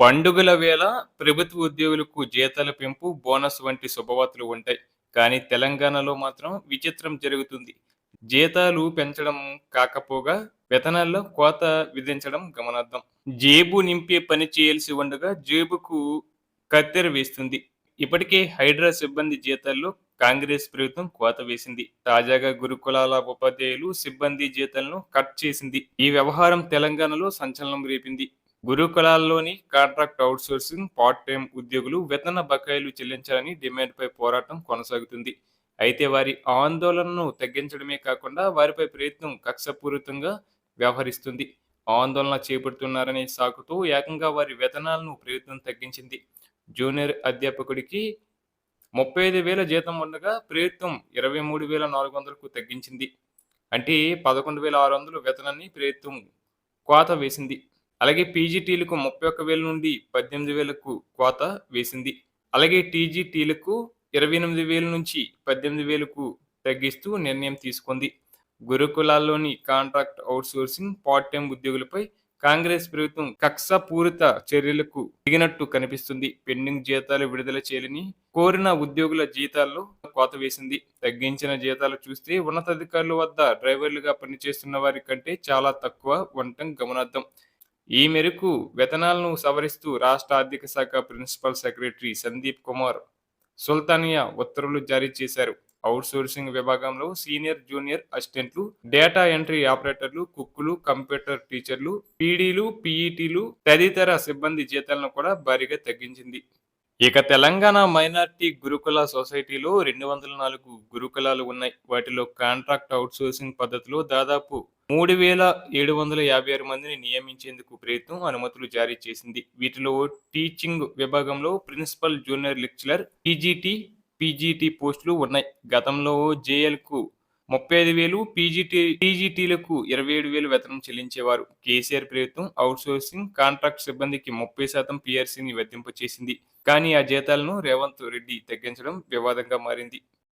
పండుగల వేళ ప్రభుత్వ ఉద్యోగులకు జీతాల పెంపు, బోనస్ వంటి శుభవార్తలు ఉంటాయి. కానీ తెలంగాణలో మాత్రం విచిత్రం జరుగుతుంది. జీతాలు పెంచడం కాకపోగా వేతనాల్లో కోత విధించడం గమనార్హం. జేబు నింపే పని చేయాల్సి ఉండగా జేబుకు కత్తెర వేస్తుంది. ఇప్పటికే హైడ్రా సిబ్బంది జీతాల్లో కాంగ్రెస్ ప్రభుత్వం కోత వేసింది. తాజాగా గురుకులాల ఉపాధ్యాయులు, సిబ్బంది జీతాలను కట్ చేసింది. ఈ వ్యవహారం తెలంగాణలో సంచలనం రేపింది. గురుకులాల్లోని కాంట్రాక్ట్ అవుట్సోర్సింగ్, పార్ట్ టైం ఉద్యోగులు వేతన బకాయిలు చెల్లించాలని డిమాండ్పై పోరాటం కొనసాగుతుంది. అయితే వారి ఆందోళనను తగ్గించడమే కాకుండా వారిపై ప్రయత్నం కక్షపూరితంగా వ్యవహరిస్తుంది. ఆందోళన చేపడుతున్నారనే సాకుతో ఏకంగా వారి వేతనాలను ప్రభుత్వం తగ్గించింది. జూనియర్ అధ్యాపకుడికి ముప్పై ఐదు వేల జీతం ఉండగా ప్రభుత్వం ఇరవై మూడు వేల నాలుగు వందలకు తగ్గించింది. అంటే పదకొండు వేల ఆరు వందలు వేతనాన్ని ప్రభుత్వం కోత వేసింది. అలాగే పీజీటీలకు ముప్పై ఒక్క వేల నుండి పద్దెనిమిది వేలకు కోత వేసింది. అలాగే టీజీటీలకు ఇరవై ఎనిమిది వేల నుంచి పద్దెనిమిది వేలకు తగ్గిస్తూ నిర్ణయం తీసుకుంది. గురుకులాల్లోని కాంట్రాక్ట్ అవుట్సోర్సింగ్, పార్ట్ టైం ఉద్యోగులపై కాంగ్రెస్ ప్రభుత్వం కక్షపూరిత చర్యలకు దిగినట్టు కనిపిస్తుంది. పెండింగ్ జీతాలు విడుదల చేయాలని కోరిన ఉద్యోగుల జీతాల్లో కోత వేసింది. తగ్గించిన జీతాలు చూస్తే ఉన్నతాధికారుల వద్ద డ్రైవర్లుగా పనిచేస్తున్న వారి కంటే చాలా తక్కువ ఉండటం గమనార్హం. ఈ మేరకు వేతనాలను సవరిస్తూ రాష్ట్ర ఆర్థిక శాఖ ప్రిన్సిపల్ సెక్రటరీ సందీప్ కుమార్ సుల్తానియా ఉత్తర్వులు జారీ చేశారు. అవుట్సోర్సింగ్ విభాగంలో సీనియర్, జూనియర్ అసిస్టెంట్లు, డేటా ఎంట్రీ ఆపరేటర్లు, కుక్కులు, కంప్యూటర్ టీచర్లు, పీడీలు, పీఈటీలు తదితర సిబ్బంది జీతాలను కూడా భారీగా తగ్గించింది. ఇక తెలంగాణ మైనార్టీ గురుకుల సొసైటీలో రెండు వందల నాలుగు గురుకులాలు ఉన్నాయి. వాటిలో కాంట్రాక్ట్ అవుట్సోర్సింగ్ పద్ధతిలో దాదాపు మూడు వేల ఏడు వందల యాభై ఆరు మందిని నియమించేందుకు ప్రయత్నం అనుమతులు జారీ చేసింది. వీటిలో టీచింగ్ విభాగంలో principal, junior lecturer, TGT, PGT పోస్టులు ఉన్నాయి. గతంలో జేఎల్కు ముప్పై ఐదు వేలు, పీజీటీ పీజీటీలకు ఇరవై ఏడు వేలు వేతనం చెల్లించేవారు. కేసీఆర్ ప్రభుత్వం అవుట్సోర్సింగ్, కాంట్రాక్ట్ సిబ్బందికి ముప్పై శాతం పీఆర్సీని వర్తింపచేసింది. కానీ ఆ జీతాలను రేవంత్ రెడ్డి తగ్గించడం వివాదంగా మారింది.